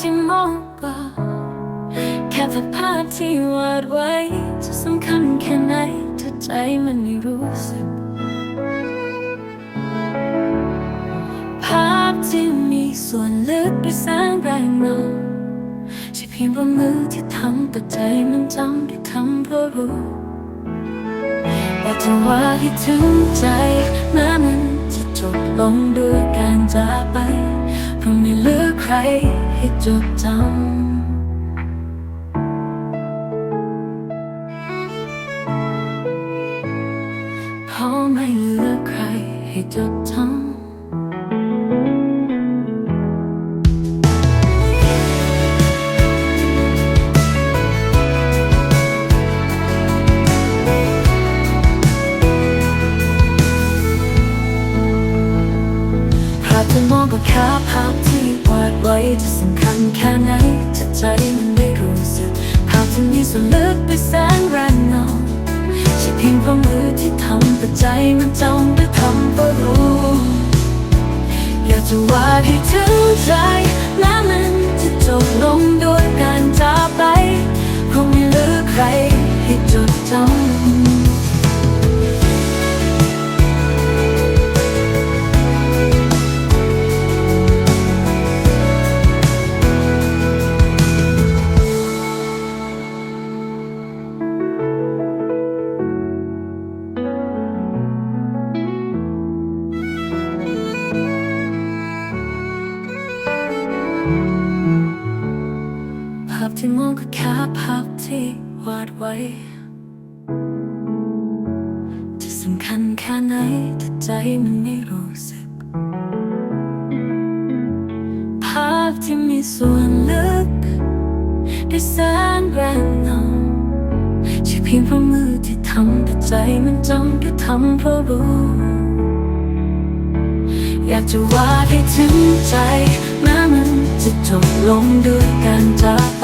ที่มองก็แค่เป็นภาพที่วาดไว้ จะสำคัญแค่ไหนถ้าใจมันไม่รู้สึก ภาพที่มีส่วนลึกด้วยแสงแรงเงาใช่เพียงเพรามือที่ทำแต่ใจมันจำด้วยคำเพราะรู้อยากจะว่าให้ถึงใจแม้มันจะจบลงด้วยการจากไปเพราะไม่เหลือใคร ให้จดจำพราะไม่เลือกใครให้จดจำภาพที่มองก็แค่ภาพาดไว้จะสำคัญแค่ไหนถ้าใจมันไม่รู้สึกภาพที่มีส่วนลึกไปแสงแรงเงาใช่เพียงเพราะมือที่ทำแต่ใจมันจ้องด้วยคำว่ารู้ อยากจะวาดให้ถึงใจ ที่มองก็แค่ภาพที่วาดไว้ จะสำคัญแค่ไหนถ้าใจมันไม่รู้สึก ภาพที่มีส่วนลึกได้แสนแรงเงใช่เพียงเพราะมือที่ทำแต่ใจมันจำด้วยทำเพราะรู้อยากจะวาดให้ถึงใจ แม้มันจะจบลงด้วยการจากไป